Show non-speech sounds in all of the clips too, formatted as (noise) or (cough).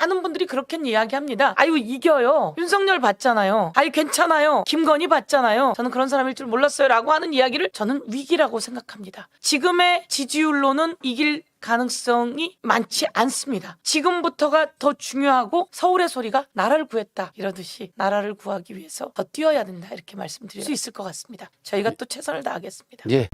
많은 분들이 그렇게 이야기합니다. 아유 이겨요. 윤석열 봤잖아요. 아유 괜찮아요. 김건희 봤잖아요. 저는 그런 사람일 줄 몰랐어요라고 하는 이야기를 저는 위기라고 생각합니다. 지금의 지지율로는 이길 가능성이 많지 않습니다. 지금부터가 더 중요하고 서울의 소리가 나라를 구했다 이러듯이 나라를 구하기 위해서 더 뛰어야 된다 이렇게 말씀드릴 수 있을 것 같습니다. 저희가 또 최선을 다하겠습니다. 예.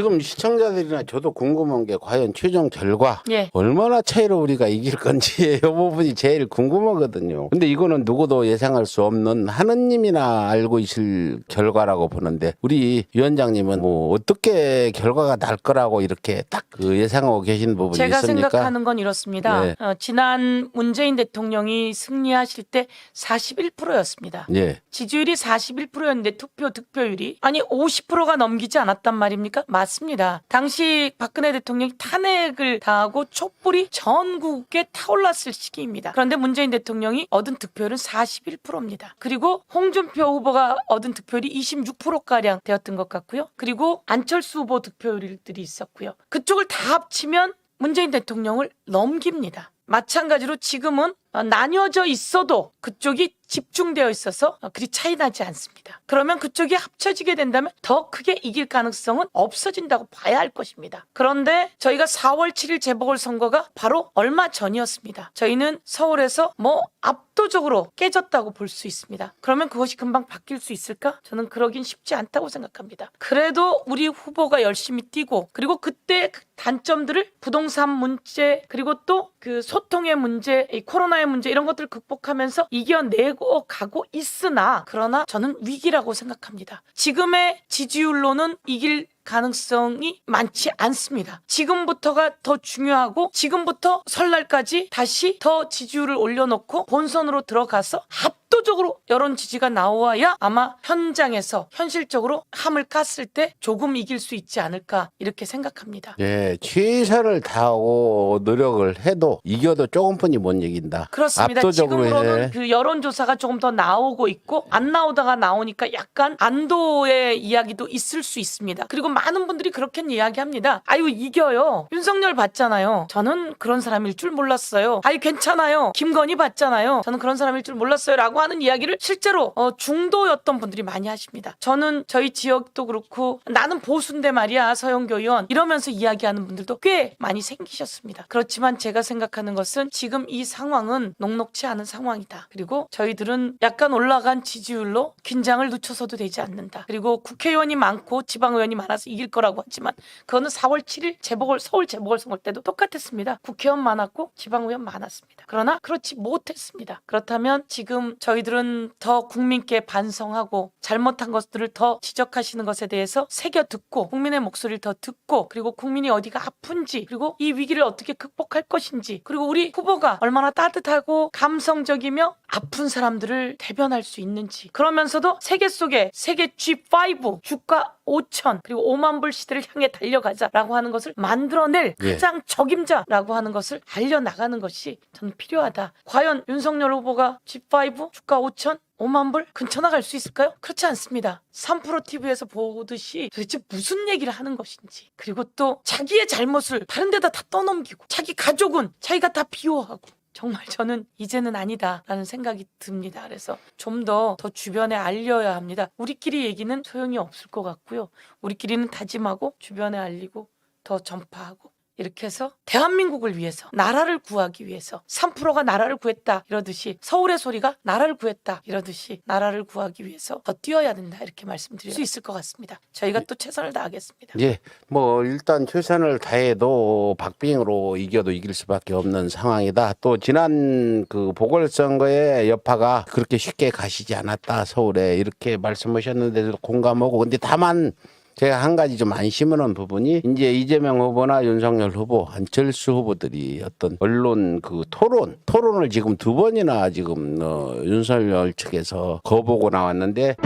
지금 시청자들이나 저도 궁금한 게 과연 최종 결과 예. 얼마나 차이로 우리가 이길 건지 (laughs) 이 부분이 제일 궁금하거든요. 근데 이거는 누구도 예상할 수 없는 하느님이나 알고 있을 결과라고 보는데 우리 위원장님은 뭐 어떻게 결과가 날 거라고 이렇게 딱 그 예상하고 계신 부분이 제가 있습니까? 생각하는 건 이렇습니다. 네. 어, 지난 문재인 대통령이 승리하실 때 41%였습니다. 예. 지지율이 41%였는데 투표 득표율이 아니 50%가 넘기지 않았단 말입니까? 맞 습니다. 당시 박근혜 대통령이 탄핵을 당하고 촛불이 전국에 타올랐을 시기입니다. 그런데 문재인 대통령이 얻은 득표율은 41%입니다. 그리고 홍준표 후보가 얻은 득표율이 26%가량 되었던 것 같고요. 그리고 안철수 후보 득표율들이 있었고요. 그쪽을 다 합치면 문재인 대통령을 넘깁니다. 마찬가지로 지금은 어, 나뉘어져 있어도 그쪽이 집중되어 있어서 어, 그리 차이 나지 않습니다. 그러면 그쪽이 합쳐지게 된다면 더 크게 이길 가능성은 없어진다고 봐야 할 것입니다. 그런데 저희가 4월 7일 재보궐선거가 바로 얼마 전이었습니다. 저희는 서울에서 뭐 압도적으로 깨졌다고 볼 수 있습니다. 그러면 그것이 금방 바뀔 수 있을까? 저는 그러긴 쉽지 않다고 생각합니다. 그래도 우리 후보가 열심히 뛰고 그리고 그때 그 단점들을 부동산 문제 그리고 또 그 소통의 문제, 이 코로나의 문제 이런 것들을 극복하면서 이겨내고 가고 있으나 그러나 저는 위기라고 생각합니다. 지금의 지지율로는 이길 가능성이 많지 않습니다. 지금부터가 더 중요하고 지금부터 설날까지 다시 더 지지율을 올려놓고 본선으로 들어가서 압도적으로 여론 지지가 나와야 아마 현장에서 현실적으로 함을 깠을 때 조금 이길 수 있지 않을까 이렇게 생각합니다. 예, 최선을 다하고 노력을 해도 이겨도 조금뿐이 못 이긴다. 그렇습니다. 압도적으로 지금으로는 해. 그 여론조사가 조금 더 나오고 있고 안 나오다가 나오니까 약간 안도의 이야기도 있을 수 있습니다. 그리고 많은 분들이 그렇게 이야기합니다. 아유 이겨요. 윤석열 봤잖아요. 저는 그런 사람일 줄 몰랐어요. 아유 괜찮아요. 김건희 봤잖아요. 저는 그런 사람일 줄 몰랐어요라고 하는 이야기를 실제로 어, 중도였던 분들이 많이 하십니다. 저는 저희 지역도 그렇고 나는 보수인데 말이야 서영교 의원 이러면서 이야기하는 분들도 꽤 많이 생기셨습니다. 그렇지만 제가 생각하는 것은 지금 이 상황은 녹록치 않은 상황이다. 그리고 저희들은 약간 올라간 지지율로 긴장을 늦춰서도 되지 않는다. 그리고 국회의원이 많고 지방의원이 많아 서 이길 거라고 하지만 그거는 4월 7일 재보궐 서울 재보궐선거 때도 똑같았습니다. 국회의원 많았고 지방의원 많았습니다. 그러나 그렇지 못했습니다. 그렇다면 지금 저희들은 더 국민께 반성하고 잘못한 것들을 더 지적하시는 것에 대해서 새겨 듣고 국민의 목소리를 더 듣고 그리고 국민이 어디가 아픈지 그리고 이 위기를 어떻게 극복할 것인지 그리고 우리 후보가 얼마나 따뜻하고 감성적이며 아픈 사람들을 대변할 수 있는지 그러면서도 세계 속에 세계 G5 주가 5천 그리고 5만 불 시대를 향해 달려가자라고 하는 것을 만들어낼 예. 가장 적임자라고 하는 것을 알려나가는 것이 저는 필요하다. 과연 윤석열 후보가 G5 주가 5천 5만 불 근처 나갈 수 있을까요? 그렇지 않습니다. 3프로 TV에서 보듯이 도대체 무슨 얘기를 하는 것인지 그리고 또 자기의 잘못을 다른 데다 다 떠넘기고 자기 가족은 자기가 다 비호하고 정말 저는 이제는 아니다라는 생각이 듭니다. 그래서 좀 더 더 주변에 알려야 합니다. 우리끼리 얘기는 소용이 없을 것 같고요. 우리끼리는 다짐하고 주변에 알리고 더 전파하고 이렇게 해서 대한민국을 위해서 나라를 구하기 위해서 3%가 나라를 구했다 이러듯이 서울의 소리가 나라를 구했다 이러듯이 나라를 구하기 위해서 더 뛰어야 된다 이렇게 말씀드릴 수 있을 것 같습니다. 저희가 또 최선을 다하겠습니다. 예, 뭐 일단 최선을 다해도 박빙으로 이겨도 이길 수밖에 없는 상황이다. 또 지난 그 보궐선거의 여파가 그렇게 쉽게 가시지 않았다 서울에 이렇게 말씀하셨는데도 공감하고 근데 다만 제가 한 가지 좀 안심하는 부분이 이제 이재명 후보나 윤석열 후보, 안철수 후보들이 어떤 언론 그 토론, 토론을 지금 두 번이나 지금 어, 윤석열 측에서 거보고 나왔는데